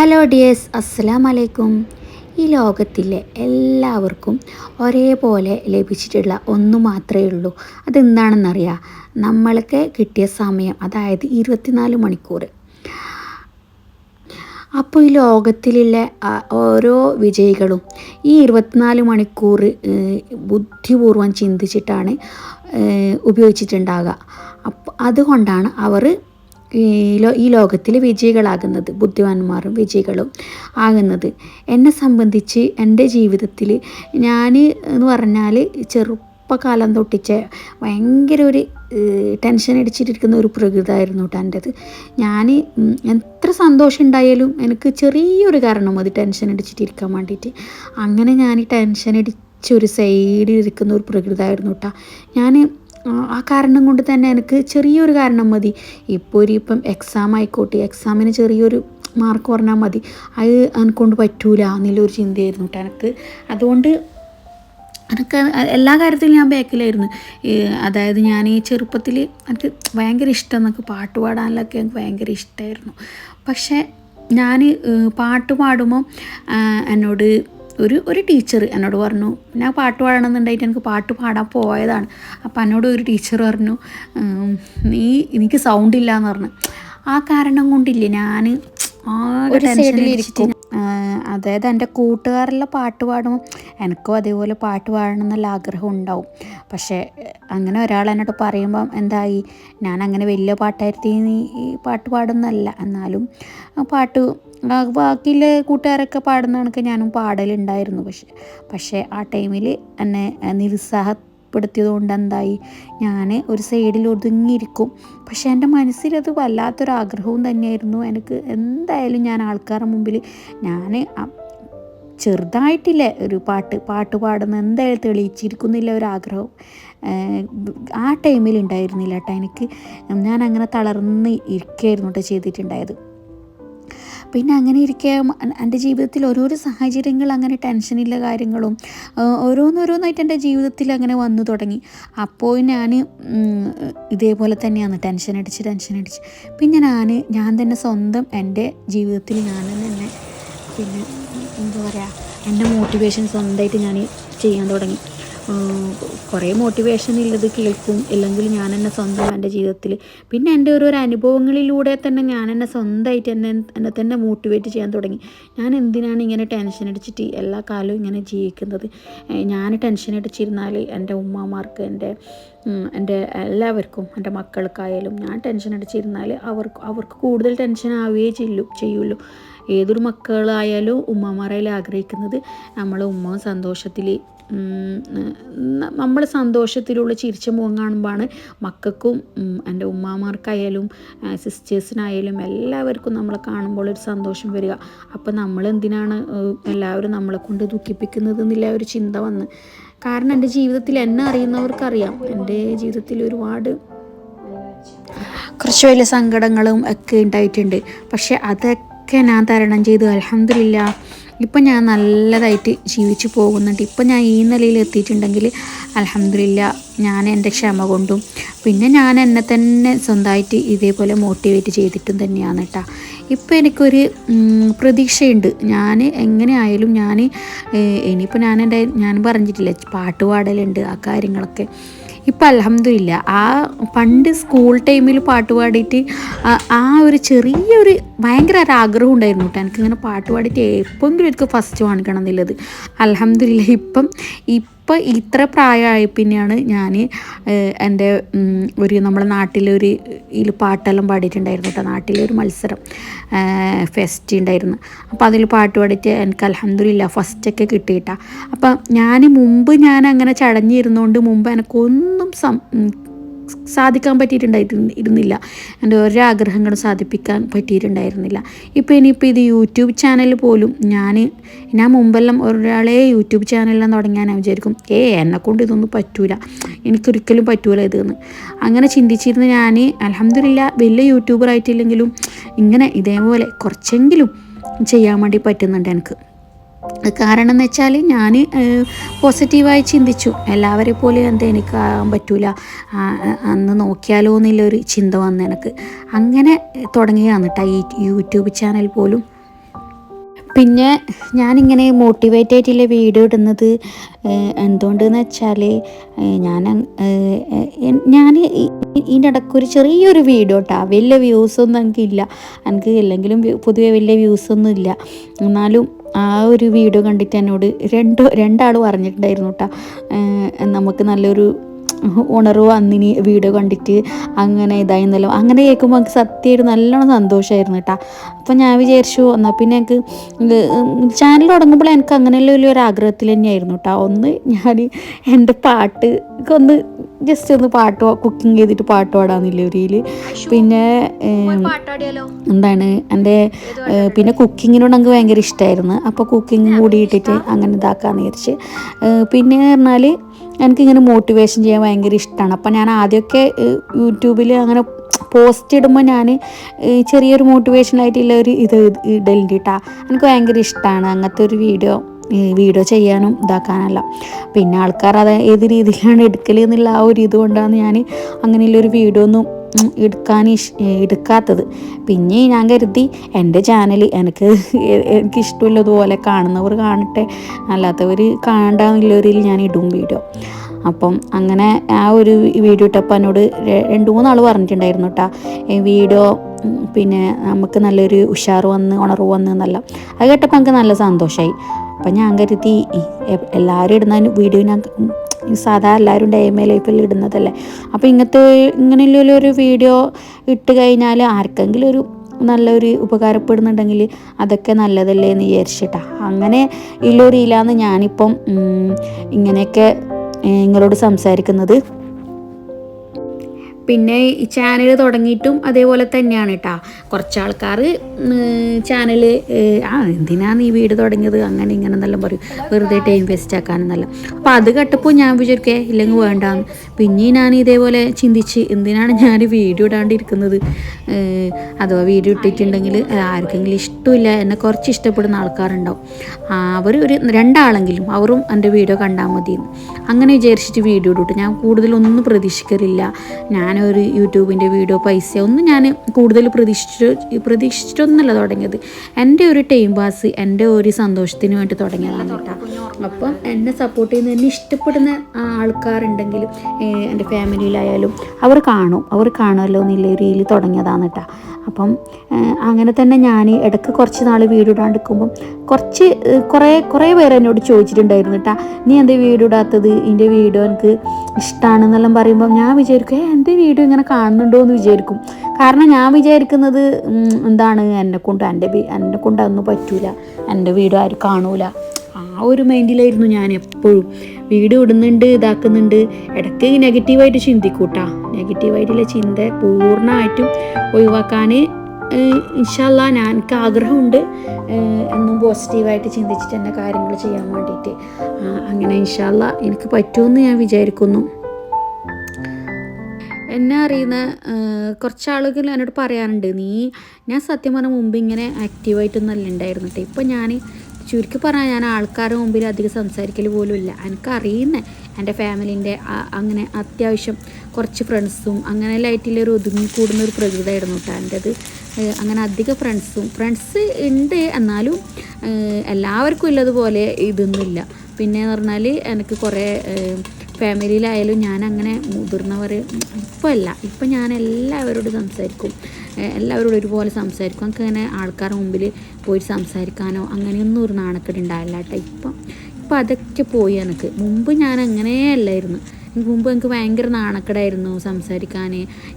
Hello dears അസ്സലാം അലൈക്കും ഈ ലോകത്തിലെ എല്ലാവർക്കും ഒരേപോലെ ലഭിച്ചിട്ടുള്ള ഒന്ന് മാത്രമേ ഉള്ളൂ. അതെന്താണെന്നറിയാം? നമ്മൾക്ക് കിട്ടിയ സമയം അതായത് ഇരുപത്തിനാല് മണിക്കൂർ. അപ്പോൾ ഈ ലോകത്തിലുള്ള ഓരോ വിജയികളും ഈ ഇരുപത്തിനാല് മണിക്കൂർ ബുദ്ധിപൂർവം ചിന്തിച്ചിട്ടാണ് ഉപയോഗിച്ചിട്ടുണ്ടാകുക അപ്പോൾ അതുകൊണ്ടാണ് അവർ ഈ ലോകത്തിൽ വിജയികളാകുന്നത് ബുദ്ധിമാന്മാരും വിജയികളും ആകുന്നത്. എന്നെ സംബന്ധിച്ച് എന്റെ ജീവിതത്തിൽ ഞാൻ എന്ന് പറഞ്ഞാൽ ചെറുപ്പകാലം തൊട്ടിച്ച് ഭയങ്കര ഒരു ടെൻഷൻ അടിച്ചിട്ടിരിക്കുന്ന ഒരു പ്രകൃതമായിരുന്നു കേട്ടോ എന്റെത്. ഞാൻ എത്ര സന്തോഷം ഉണ്ടായാലും എനിക്ക് ചെറിയൊരു കാരണം മതി ടെൻഷൻ അടിച്ചിട്ടിരിക്കാൻ വേണ്ടിയിട്ട് അങ്ങനെ ഞാൻ ടെൻഷൻ അടിച്ചൊരു സൈഡിൽ ഇരിക്കുന്ന ഒരു പ്രകൃതമായിരുന്നു കേട്ടോ ഞാൻ ആ കാരണം കൊണ്ട് തന്നെ എനിക്ക് ചെറിയൊരു കാരണം മതി. ഇപ്പോൾ ഒരു ഇപ്പം എക്സാം ആയിക്കോട്ടെ എക്സാമിന് ചെറിയൊരു മാർക്ക് പറഞ്ഞാൽ മതി. അത് എനിക്കൊണ്ട് പറ്റൂല എന്നുള്ളൊരു ചിന്തയായിരുന്നു കേട്ടോ എനിക്ക് അതുകൊണ്ട് എനിക്ക് എല്ലാ കാര്യത്തിലും ഞാൻ ബാക്കിലായിരുന്നു. അതായത് ഞാൻ ഈ ചെറുപ്പത്തിൽ എനിക്ക് ഭയങ്കര ഇഷ്ടം എന്നൊക്കെ പാട്ട് പാടാനൊക്കെ എനിക്ക് ഭയങ്കര ഇഷ്ടമായിരുന്നു പക്ഷേ ഞാൻ പാട്ട് പാടുമ്പോൾ എന്നോട് ഒരു ഒരു ടീച്ചർ എന്നോട് പറഞ്ഞു ഞാൻ പാട്ട് പാടണമെന്നുണ്ടായിട്ട് എനിക്ക് പാട്ട് പാടാൻ പോയതാണ്. അപ്പോൾ എന്നോട് ഒരു ടീച്ചർ പറഞ്ഞു നീ എനിക്ക് സൗണ്ട് ഇല്ല എന്ന് പറഞ്ഞു. ആ കാരണം കൊണ്ടില്ലേ ഞാൻ ആകെ ഒരു അതായത് എന്റെ കൂട്ടുകാരെല്ലാം പാട്ട് പാടും എനിക്കും അതേപോലെ പാട്ട് പാടണം എന്നുള്ള ആഗ്രഹം ഉണ്ടാവും. പക്ഷേ അങ്ങനെ ഒരാൾ എന്നോട് പറയുമ്പം എന്തായി ഞാൻ അങ്ങനെ വലിയ പാട്ടായിരുത്തി നീ പാട്ട് പാടുന്നല്ല എന്നാലും പാട്ട് ബാക്കിയിലെ കൂട്ടുകാരൊക്കെ പാടുന്ന കണക്ക് ഞാനും പാടലുണ്ടായിരുന്നു. പക്ഷെ പക്ഷേ ആ ടൈമിൽ എന്നെ നിരുത്സാഹപ്പെടുത്തിയത് കൊണ്ട് എന്തായി ഞാൻ ഒരു സൈഡിൽ ഒതുങ്ങിയിരിക്കും. പക്ഷേ എന്റെ മനസ്സിലത് വല്ലാത്തൊരു ആഗ്രഹവും തന്നെയായിരുന്നു. എനിക്ക് എന്തായാലും ഞാൻ ആൾക്കാരുടെ മുമ്പിൽ ഞാൻ ചെറുതായിട്ടില്ലേ ഒരു പാട്ട് പാട്ട് പാടുന്ന എന്തായാലും തെളിയിച്ചിരിക്കുന്നില്ല ഒരാഗ്രഹം. ആ ടൈമിൽ ഉണ്ടായിരുന്നില്ല കേട്ടോ എനിക്ക്. ഞാൻ അങ്ങനെ തളർന്ന് ഇരിക്കുകയായിരുന്നു കേട്ടോ ചെയ്തിട്ടുണ്ടായത്. പിന്നെ അങ്ങനെ ഇരിക്കെ എന്റെ ജീവിതത്തിൽ ഓരോരോ സാഹചര്യങ്ങൾ അങ്ങനെ ടെൻഷനില്ല കാര്യങ്ങളും ഓരോന്നോരോന്നായിട്ട് എന്റെ ജീവിതത്തിൽ അങ്ങനെ വന്നു തുടങ്ങി. അപ്പോൾ ഞാൻ ഇതേപോലെ തന്നെയാണ് ടെൻഷൻ അടിച്ച് ടെൻഷൻ അടിച്ച്. പിന്നെ ഞാൻ ഞാൻ തന്നെ സ്വന്തം എന്റെ ജീവിതത്തിൽ ഞാൻ തന്നെ പിന്നെ എന്താ പറയുക എന്റെ മോട്ടിവേഷൻ സ്വന്തമായിട്ട് ഞാൻ ചെയ്യാൻ തുടങ്ങി. കുറേ മോട്ടിവേഷൻ ഉള്ളത് കേൾക്കും. ഇല്ലെങ്കിൽ ഞാൻ എന്നെ സ്വന്തം എന്റെ ജീവിതത്തിൽ പിന്നെ എന്റെ ഓരോരോ അനുഭവങ്ങളിലൂടെ തന്നെ ഞാൻ എന്നെ സ്വന്തമായിട്ട് എന്നെ എന്നെ തന്നെ മോട്ടിവേറ്റ് ചെയ്യാൻ തുടങ്ങി. ഞാൻ എന്തിനാണ് ഇങ്ങനെ ടെൻഷൻ അടിച്ചിട്ട് എല്ലാ കാലവും ഇങ്ങനെ ജീവിക്കുന്നത്? ഞാൻ ടെൻഷൻ അടിച്ചിരുന്നാൽ എന്റെ ഉമ്മമാർക്ക് എന്റെ എന്റെ എല്ലാവർക്കും എന്റെ മക്കൾക്കായാലും ഞാൻ ടെൻഷൻ അടിച്ചിരുന്നാൽ അവർക്ക് അവർക്ക് കൂടുതൽ ടെൻഷൻ ആവുകയേ ചെയ്യൂ ചെയ്യുള്ളൂ. ഏതൊരു മക്കളായാലും ഉമ്മമാരായാലും ആഗ്രഹിക്കുന്നത് നമ്മളെ ഉമ്മ സന്തോഷത്തിൽ നമ്മൾ സന്തോഷത്തിലുള്ള ചിരിച്ച മുഖം കാണുമ്പോഴാണ് മക്കൾക്കും എന്റെ ഉമ്മാമാർക്കായാലും സിസ്റ്റേഴ്സിനായാലും എല്ലാവർക്കും നമ്മളെ കാണുമ്പോൾ ഒരു സന്തോഷം വരിക. അപ്പം നമ്മൾ എന്തിനാണ് എല്ലാവരും നമ്മളെ കൊണ്ട് ദുഃഖിപ്പിക്കുന്നത് എന്നില്ല ഒരു ചിന്ത വന്ന്. കാരണം എന്റെ ജീവിതത്തിൽ എന്നെ അറിയുന്നവർക്കറിയാം. എന്റെ ജീവിതത്തിൽ ഒരുപാട് കുറച്ച് വലിയ സങ്കടങ്ങളും ഒക്കെ ഉണ്ടായിട്ടുണ്ട്. പക്ഷെ അതൊക്കെ ഞാൻ തരണം ചെയ്തു. അലഹമില്ല ഇപ്പം ഞാൻ നല്ലതായിട്ട് ജീവിച്ചു പോകുന്നുണ്ട്. ഇപ്പം ഞാൻ ഈ നിലയിൽ എത്തിയിട്ടുണ്ടെങ്കിൽ അലഹമില്ല ഞാൻ എന്റെ ക്ഷമ കൊണ്ടും പിന്നെ ഞാൻ എന്നെ തന്നെ സ്വന്തമായിട്ട് ഇതേപോലെ മോട്ടിവേറ്റ് ചെയ്തിട്ടും തന്നെയാണ് കേട്ടോ ഇപ്പം എനിക്കൊരു പ്രതീക്ഷയുണ്ട്. ഞാൻ എങ്ങനെ ആയാലും ഞാൻ ഇനിയിപ്പോൾ ഞാൻ എന്റെ ഞാൻ പറഞ്ഞിട്ടില്ല പാട്ട് പാടലുണ്ട് ആ കാര്യങ്ങളൊക്കെ. ഇപ്പം അലഹമില്ല ആ പണ്ട് സ്കൂൾ ടൈമിൽ പാട്ട് പാടിയിട്ട് ആ- ഒരു ചെറിയൊരു ഭയങ്കര ഒരു ആഗ്രഹം ഉണ്ടായിരുന്നു കേട്ടോ. എനിക്കിങ്ങനെ പാട്ട് പാടിയിട്ട് എപ്പോഴെങ്കിലും എനിക്ക് ഫസ്റ്റ് വാങ്ങിക്കണം എന്നുള്ളത്. അലഹമില്ല ഇപ്പം ഇപ്പം ഇത്ര പ്രായമായി പിന്നെയാണ് ഞാൻ എന്റെ ഒരു നമ്മുടെ നാട്ടിലൊരു ഇതിൽ പാട്ടെല്ലാം പാടിയിട്ടുണ്ടായിരുന്നു കേട്ടോ നാട്ടിലൊരു മത്സരം ഫെസ്റ്റ് ഉണ്ടായിരുന്നു അപ്പോൾ അതിൽ പാട്ട് പാടിയിട്ട് എനിക്ക് അലഹമില്ല ഫസ്റ്റൊക്കെ കിട്ടിയിട്ടാണ് അപ്പം ഞാൻ മുമ്പ് ഞാൻ അങ്ങനെ ചടഞ്ഞിരുന്നുകൊണ്ട് മുമ്പ് എനിക്കൊന്നും സം സാധിക്കാൻ പറ്റിയിട്ടുണ്ടായിട്ട് ഇരുന്നില്ല. എന്റെ ഓരോ ആഗ്രഹങ്ങളും സാധിപ്പിക്കാൻ പറ്റിയിട്ടുണ്ടായിരുന്നില്ല. ഇപ്പോൾ ഇനിയിപ്പോൾ ഇത് യൂട്യൂബ് ചാനൽ പോലും ഞാൻ ഞാൻ മുമ്പെല്ലാം ഒരാളെ യൂട്യൂബ് ചാനലെല്ലാം തുടങ്ങിയാൽ ഞാൻ വിചാരിക്കും. ഏ എന്നെക്കൊണ്ട് ഇതൊന്നും പറ്റൂല. എനിക്കൊരിക്കലും പറ്റൂല ഇതെന്ന്. അങ്ങനെ ചിന്തിച്ചിരുന്ന് ഞാൻ അലഹമില്ല വലിയ യൂട്യൂബർ ആയിട്ടില്ലെങ്കിലും ഇങ്ങനെ ഇതേപോലെ കുറച്ചെങ്കിലും ചെയ്യാൻ വേണ്ടി പറ്റുന്നുണ്ട് എനിക്ക്. കാരണം എന്ന് വെച്ചാൽ ഞാൻ പോസിറ്റീവായി ചിന്തിച്ചു. എല്ലാവരെ പോലെ എന്താ എനിക്ക് പറ്റൂല. അന്ന് നോക്കിയാലോ എന്നുള്ളൊരു ചിന്ത വന്നു എനിക്ക്. അങ്ങനെ തുടങ്ങിയാണ് കേട്ടോ ഈ യൂട്യൂബ് ചാനൽ പോലും. പിന്നെ ഞാനിങ്ങനെ മോട്ടിവേറ്റ് ആയിട്ടുള്ള വീഡിയോ ഇടുന്നത് എന്തുകൊണ്ടെന്ന് വെച്ചാൽ ഞാൻ ഞാൻ ഇതിന്റെ ഇടയ്ക്ക് ഒരു ചെറിയൊരു വീഡിയോ കേട്ടോ വലിയ വ്യൂസൊന്നും എനിക്കില്ല എനിക്ക് ഇല്ലെങ്കിലും പൊതുവെ വലിയ വ്യൂസൊന്നും ഇല്ല. എന്നാലും ആ ഒരു വീഡിയോ കണ്ടിട്ട് എന്നോട് രണ്ട് രണ്ടാൾ പറഞ്ഞിട്ടുണ്ടായിരുന്നു കേട്ടോ നമുക്ക് നല്ലൊരു ഉണർവ് അന്നിനി വീഡിയോ കണ്ടിട്ട് അങ്ങനെ ഇതായി ഇതായിരുന്നല്ലോ അങ്ങനെ കേൾക്കുമ്പോൾ എനിക്ക് സത്യമായിട്ട് നല്ലോണം സന്തോഷമായിരുന്നു കേട്ടോ. അപ്പം ഞാൻ വിചാരിച്ചു എന്നാൽ പിന്നെ എനിക്ക് ചാനൽ തുടങ്ങുമ്പോൾ എനിക്ക് അങ്ങനെയുള്ള വലിയൊരു ആഗ്രഹത്തിൽ തന്നെയായിരുന്നു കേട്ടോ. ഒന്ന് ഞാൻ എന്റെ പാട്ട് ഒന്ന് ജസ്റ്റ് ഒന്ന് പാട്ട് കുക്കിംഗ് ചെയ്തിട്ട് പാട്ട് പാടാന്നില്ല ഒരു പിന്നെ എന്താണ് എന്റെ പിന്നെ കുക്കിങ്ങിനോട് എനിക്ക് ഭയങ്കര ഇഷ്ടമായിരുന്നു അപ്പോൾ കുക്കിംഗ് കൂടി ഇട്ടിട്ട് അങ്ങനെ ഇതാക്കാന്ന് വിചാരിച്ച്. പിന്നെ പറഞ്ഞാൽ എനിക്കിങ്ങനെ മോട്ടിവേഷൻ ചെയ്യാൻ ഭയങ്കര ഇഷ്ടമാണ് അപ്പം ഞാൻ ആദ്യമൊക്കെ യൂട്യൂബിൽ അങ്ങനെ പോസ്റ്റ് ഇടുമ്പോൾ ഞാൻ ചെറിയൊരു മോട്ടിവേഷനായിട്ടുള്ള ഒരു ഇത് ഇടലുണ്ട് കേട്ടോ എനിക്ക് ഭയങ്കര ഇഷ്ടമാണ് അങ്ങനത്തെ ഒരു വീഡിയോ വീഡിയോ ചെയ്യാനും ഇതാക്കാനല്ല. പിന്നെ ആൾക്കാർ അത് ഏത് രീതിയിലാണ് എടുക്കൽ എന്നുള്ള ആ ഒരു ഇതുകൊണ്ടാണ് ഞാൻ അങ്ങനെയുള്ളൊരു വീഡിയോ ഒന്നും എടുക്കാൻ എടുക്കാത്തത്. പിന്നെ ഞാൻ കരുതി എന്റെ ചാനൽ എനിക്ക് ഇഷ്ടമുള്ളതുപോലെ കാണുന്നവർ കാണട്ടെ അല്ലാത്തവർ കാണണ്ടെന്നുള്ളവരിൽ ഞാൻ ഇടും വീഡിയോ അപ്പം അങ്ങനെ ആ ഒരു വീഡിയോ ഇട്ടപ്പോൾ എന്നോട് രണ്ട് മൂന്നാൾ പറഞ്ഞിട്ടുണ്ടായിരുന്നു കേട്ടോ വീഡിയോ പിന്നെ നമുക്ക് നല്ലൊരു ഉഷാർ വന്ന് ഉണർവ് വന്ന് എന്നല്ല. അത് കേട്ടപ്പോൾ എനിക്ക് നല്ല സന്തോഷമായി അപ്പം ഞാൻ കരുതി എല്ലാവരും ഇടുന്ന വീഡിയോ ഞാൻ സാധാ എല്ലാവരും ഡേമേ ലൈഫിൽ ഇടുന്നതല്ലേ. അപ്പോൾ ഇങ്ങനത്തെ ഇങ്ങനെയുള്ള ഒരു വീഡിയോ ഇട്ട് കഴിഞ്ഞാൽ ആർക്കെങ്കിലും ഒരു നല്ലൊരു ഉപകാരപ്പെടുന്നുണ്ടെങ്കിൽ അതൊക്കെ നല്ലതല്ലേ എന്ന് വിചാരിച്ചിട്ടാ. അങ്ങനെ ഉള്ളൊരു ഇല്ലാന്ന് ഞാനിപ്പം ഇങ്ങനെയൊക്കെ നിങ്ങളോട് സംസാരിക്കുന്നത്. പിന്നെ ഈ ചാനൽ തുടങ്ങിയിട്ടും അതേപോലെ തന്നെയാണ് കേട്ടോ കുറച്ച് ആൾക്കാർ ചാനൽ ആ എന്തിനാണ് നീ വീട് തുടങ്ങിയത്? അങ്ങനെ ഇങ്ങനെ എന്നെല്ലാം പറയും. വെറുതെ ടൈം വേസ്റ്റ് ആക്കാനെന്നല്ല അപ്പോൾ അത് കേട്ടപ്പോൾ ഞാൻ വിചാരിക്കേ ഇല്ലെങ്കിൽ വേണ്ടാന്ന്. പിന്നെ ഞാൻ ഇതേപോലെ ചിന്തിച്ച് എന്തിനാണ് ഞാൻ വീഡിയോ ഇടാണ്ടിരിക്കുന്നത്? അഥവാ വീഡിയോ ഇട്ടിട്ടുണ്ടെങ്കിൽ ആർക്കെങ്കിലും ഇഷ്ടമില്ല എന്നെ കുറച്ച് ഇഷ്ടപ്പെടുന്ന ആൾക്കാരുണ്ടാവും. അവർ ഒരു രണ്ടാളെങ്കിലും അവരും എന്റെ വീഡിയോ കണ്ടാൽ മതി അങ്ങനെ വിചാരിച്ചിട്ട് വീഡിയോ ഇടും ഞാൻ കൂടുതലൊന്നും പ്രതീക്ഷിക്കലില്ല. ഞാനൊരു യൂട്യൂബിന്റെ വീഡിയോ പൈസ ഒന്നും ഞാൻ കൂടുതൽ പ്രതീക്ഷിച്ചിട്ട് പ്രതീക്ഷിച്ചിട്ടൊന്നുമല്ല തുടങ്ങിയത്. എന്റെ ഒരു ടൈം പാസ് എന്റെ ഒരു സന്തോഷത്തിന് വേണ്ടി തുടങ്ങിയതാണ് കേട്ടോ. അപ്പം എന്നെ സപ്പോർട്ട് ചെയ്യുന്ന എന്നെ ഇഷ്ടപ്പെടുന്ന ആൾക്കാരുണ്ടെങ്കിലും എന്റെ ഫാമിലിയിലായാലും അവർ കാണും. അവർ കാണുമല്ലോ എന്നുള്ള രീതിയിൽ തുടങ്ങിയതാണ് കേട്ടോ. അപ്പം അങ്ങനെ തന്നെ ഞാൻ ഇടയ്ക്ക് കുറച്ച് നാൾ വീഡിയോ ഇടാണ്ടിരിക്കുമ്പം കുറച്ച് കുറേ കുറേ പേര് എന്നോട് ചോദിച്ചിട്ടുണ്ടായിരുന്നു കേട്ടോ നീ എന്താ വീഡിയോ ഇടാത്തത്? എന്റെ വീഡിയോ എനിക്ക് ഇഷ്ടമാണെന്നെല്ലാം പറയുമ്പോൾ ഞാൻ വിചാരിക്കും ഏ എന്റെ വീഡിയോ ഇങ്ങനെ കാണുന്നുണ്ടോ എന്ന് വിചാരിക്കും. കാരണം ഞാൻ വിചാരിക്കുന്നത് എന്താണ് എന്നെ കൊണ്ട് എന്റെ എന്നെ കൊണ്ട് അതൊന്നും പറ്റൂല. എന്റെ വീഡിയോ ആരും കാണൂല. ആ ഒരു മൈൻഡിലായിരുന്നു ഞാൻ എപ്പോഴും. വീട് ഇടുന്നുണ്ട് ഇതാക്കുന്നുണ്ട്. ഇടയ്ക്ക് നെഗറ്റീവായിട്ട് ചിന്തിക്കൂട്ടാ. നെഗറ്റീവായിട്ടുള്ള ചിന്ത പൂർണമായിട്ടും ഒഴിവാക്കാൻ ഇൻഷല്ല എനിക്ക് ആഗ്രഹമുണ്ട്. എന്നും പോസിറ്റീവായിട്ട് ചിന്തിച്ചിട്ട് എന്റെ കാര്യങ്ങൾ ചെയ്യാൻ വേണ്ടിയിട്ട്. അങ്ങനെ ഇൻഷല്ല എനിക്ക് പറ്റുമെന്ന് ഞാൻ വിചാരിക്കുന്നു. എന്നെ അറിയുന്ന കുറച്ച് ആളുകൾ എന്നോട് പറയാറുണ്ട് നീ ഞാൻ സത്യം പറഞ്ഞ മുമ്പ് ഇങ്ങനെ ആക്റ്റീവായിട്ടൊന്നും അല്ല ഉണ്ടായിരുന്നു കേട്ടോ ഇപ്പം ഞാൻ ചുരുക്കി പറഞ്ഞാൽ ഞാൻ ആൾക്കാരുടെ മുമ്പിൽ അധികം സംസാരിക്കൽ പോലും ഇല്ല. എനിക്ക് അറിയുന്ന എന്റെ ഫാമിലീന്റെ അങ്ങനെ അത്യാവശ്യം കുറച്ച് ഫ്രണ്ട്സും അങ്ങനെ ലൈറ്റിലൊരു ഒതുങ്ങി കൂടുന്ന ഒരു പ്രകൃതമായിരുന്നു കേട്ടോ എന്റെത്. അങ്ങനെ അധികം ഫ്രണ്ട്സും ഫ്രണ്ട്സ് ഉണ്ട് എന്നാലും എല്ലാവർക്കും ഉള്ളതുപോലെ ഇതൊന്നുമില്ല. പിന്നെ എന്ന് പറഞ്ഞാൽ എനിക്ക് കുറേ ഫാമിലിയിലായാലും ഞാൻ അങ്ങനെ മുതിർന്നവർ ഇപ്പോൾ അല്ല ഇപ്പം ഞാൻ എല്ലാവരോടും സംസാരിക്കും എല്ലാവരോടും ഒരുപോലെ സംസാരിക്കും. എനിക്ക് അങ്ങനെ ആൾക്കാരുടെ മുമ്പിൽ പോയി സംസാരിക്കാനോ അങ്ങനെയൊന്നും ഒരു നാണക്കേട് ഉണ്ടാവില്ല കേട്ടോ ഇപ്പം ഇപ്പം അതൊക്കെ പോയി എനിക്ക്. മുമ്പ് ഞാൻ അങ്ങനെ അല്ലായിരുന്നു മുമ്പ് എനിക്ക് ഭയങ്കര നാണക്കേടായിരുന്നു സംസാരിക്കാൻ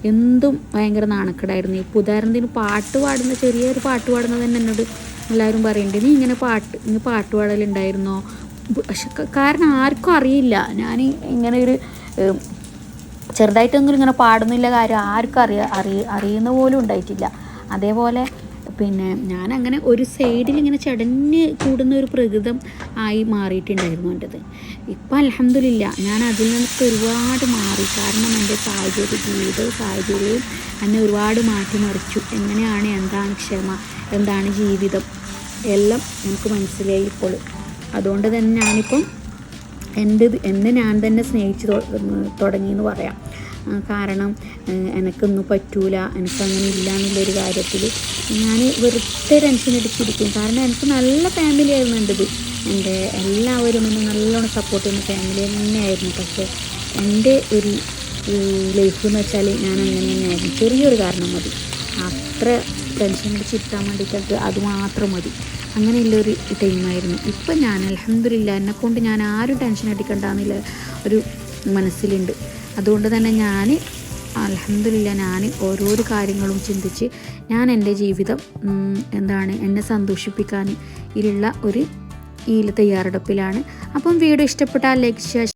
എന്തും ഭയങ്കര നാണക്കേടായിരുന്നു. ഇപ്പോൾ ഉദാഹരണത്തിന് പാട്ട് പാടുന്ന ചെറിയൊരു പാട്ട് പാടുന്നത് തന്നെ എന്നോട് എല്ലാവരും പറയുന്നുണ്ട് നീ ഇങ്ങനെ പാട്ട് നീ പാട്ട് പാടലുണ്ടായിരുന്നോ? കാരണം ആർക്കും അറിയില്ല. ഞാൻ ഇങ്ങനെ ഒരു ചെറുതായിട്ടൊന്നും ഇങ്ങനെ പാടുന്നില്ല കാര്യം ആർക്കും അറിയ അറിയ അറിയുന്ന പോലും ഉണ്ടായിട്ടില്ല. അതേപോലെ പിന്നെ ഞാൻ അങ്ങനെ ഒരു സൈഡിൽ ഇങ്ങനെ ചടഞ്ഞ് കൂടുന്ന ഒരു പ്രകൃതം ആയി മാറിയിട്ടുണ്ടായിരുന്നു എന്റെത്. ഇപ്പം അലഹമില്ല ഞാൻ അതിൽ നിന്നൊക്കെ ഒരുപാട് മാറി. കാരണം എന്റെ സാഹചര്യ ജീവിത സാഹചര്യവും എന്നെ ഒരുപാട് മാറ്റിമറിച്ചു. എങ്ങനെയാണ് എന്താണ് ക്ഷമ എന്താണ് ജീവിതം എല്ലാം നമുക്ക് മനസ്സിലായി ഇപ്പോൾ. അതുകൊണ്ട് തന്നെ ഞാനിപ്പം എന്റെ എന്നെ ഞാൻ തന്നെ സ്നേഹിച്ച് തുടങ്ങി എന്ന് പറയാം. കാരണം എനിക്കൊന്നും പറ്റൂല എനിക്കങ്ങനെ ഇല്ല എന്നുള്ളൊരു കാര്യത്തിൽ ഞാൻ വെറുതെ ടെൻഷൻ അടിച്ചിരിക്കും. കാരണം എനിക്ക് നല്ല ഫാമിലി ആയിരുന്നു എന്റെത്. എന്റെ എല്ലാവരും എന്നെ നല്ലോണം സപ്പോർട്ട് ചെയ്യുന്ന ഫാമിലി തന്നെയായിരുന്നു. പക്ഷേ എന്റെ ഒരു ലൈഫ് എന്ന് വെച്ചാൽ ഞാൻ അങ്ങനെ തന്നെയായിരുന്നു. ചെറിയൊരു കാരണം മതി. അത്ര ടെൻഷൻ അടിച്ചിരുത്താൻ വേണ്ടിയിട്ട് അത് മാത്രം മതി. അങ്ങനെയുള്ളൊരു ടൈമായിരുന്നു ഇപ്പം ഞാൻ അലഹമില്ല എന്നെക്കൊണ്ട് ഞാൻ ആരും ടെൻഷൻ അടിക്കണ്ടെന്നുള്ള ഒരു മനസ്സിലുണ്ട്. അതുകൊണ്ട് തന്നെ ഞാൻ അലഹമില്ല ഞാൻ ഓരോരോ കാര്യങ്ങളും ചിന്തിച്ച് ഞാൻ എന്റെ ജീവിതം എന്താണ് എന്നെ സന്തോഷിപ്പിക്കാൻ ഇതിലുള്ള ഒരു ഈ തയ്യാറെടുപ്പിലാണ്. അപ്പം വീഡിയോ ഇഷ്ടപ്പെട്ടാൽ ലൈക്ക്